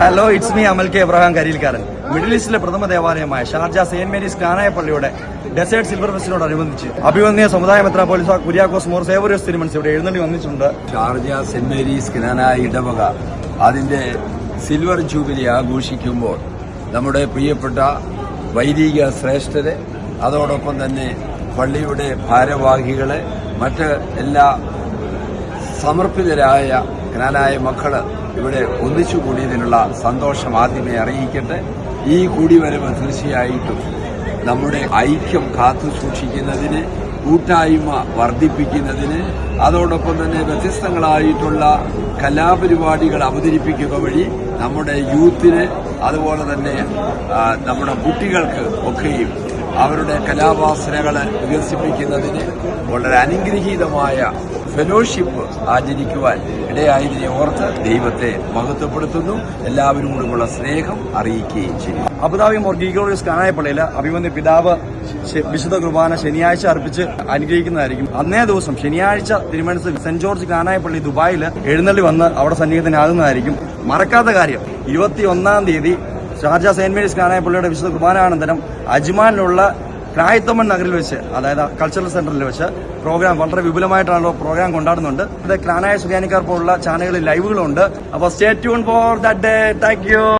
Hello it's me Amal K Abraham കരീൽക്കാരൻ middle ഈസ്റ്റിലെ പ്രഥമ ദേവാലയമായ ഷാർജ സെയിന്റ് മേരീസ് കാനായ പള്ളിയുടെ ഡെസേർട്ട് സിൽവർ ഫെസ്റ്റിനോടനുബന്ധിച്ച് അഭിവന്യ സമുദായ മെത്രാപോലിസ കുര്യാക്കോസ് മോർ സേവറിയോസ് തിരുമൻസ് ഇവിടെ എഴുന്നള്ളി വന്നിട്ടുണ്ട്. ഷാർജ സെന്റ് മേരീസ് കനാനായ ഇടവക. അതിന്റെ സിൽവർ ജൂബിലി ആഘോഷിക്കുമ്പോൾ നമ്മുടെ പ്രിയപ്പെട്ട വൈദിക ശ്രേഷ്ഠരെ അതോടൊപ്പം തന്നെ പള്ളിയുടെ ഭാരവാഹികളെ മറ്റ് എല്ലാ സമർപ്പിതരായ ജ്ഞാനായ മക്കൾ ഇവിടെ ഒന്നിച്ചു കൂടിയതിനുള്ള സന്തോഷം ആദ്യമേ അറിയിക്കട്ടെ. ഈ കൂടിവരവ് തീർച്ചയായിട്ടും നമ്മുടെ ഐക്യം കാത്തു സൂക്ഷിക്കുന്നതിന് കൂട്ടായ്മ വർദ്ധിപ്പിക്കുന്നതിന് അതോടൊപ്പം തന്നെ വ്യത്യസ്തങ്ങളായിട്ടുള്ള കലാപരിപാടികൾ അവതരിപ്പിക്കുക വഴി നമ്മുടെ യൂത്തിന് അതുപോലെ തന്നെ നമ്മുടെ കുട്ടികൾക്ക് ഒക്കെയും അവരുടെ കലാവാസനകൾ വികസിപ്പിക്കുന്നതിന് വളരെ അനുഗ്രഹീതമായ ഫെലോഷിപ്പ് ആചരിക്കുവാൻ ഇടയായതിനെ ഓർത്ത് ദൈവത്തെ മഹത്വപ്പെടുത്തുന്നു. എല്ലാവരോടുമുള്ള സ്നേഹം അറിയിക്കുകയും ചെയ്യും അബുദാബി മോർ ഗീഗോറിയസ് പള്ളിയിൽ അഭിവന്യ പിതാവ് വിശുദ്ധ കുർബാന ശനിയാഴ്ച അർപ്പിച്ച് അനുഗ്രഹിക്കുന്നതായിരിക്കും. അന്നേ ദിവസം ശനിയാഴ്ച തിരുമനസ് സെന്റ് ജോർജ് കാനായ പള്ളി ദുബായിൽ എഴുന്നള്ളി വന്ന് അവിടെ സന്നിഹിതനാകുന്നതായിരിക്കും. മറക്കാത്ത കാര്യം ഇരുപത്തി ഒന്നാം തീയതി ഷാർജ സെന്റ് മേരീസ് കാനായ പള്ളിയുടെ വിശുദ്ധ കുർബാനാനന്തരം അജ്മാനിലുള്ള ക്രായത്തമ്മൻ നഗറിൽ വെച്ച് അതായത് കൾച്ചറൽ സെന്ററിൽ വെച്ച് പ്രോഗ്രാം വളരെ വിപുലമായിട്ടാണല്ലോ പ്രോഗ്രാം കൊണ്ടാടുന്നുണ്ട്. ഇത് ക്ലാനായ സുഖാനിക്കാർ പോലുള്ള ചാനലുകളിൽ ലൈവുകളുണ്ട്. അപ്പോൾ stay tune for that day thank you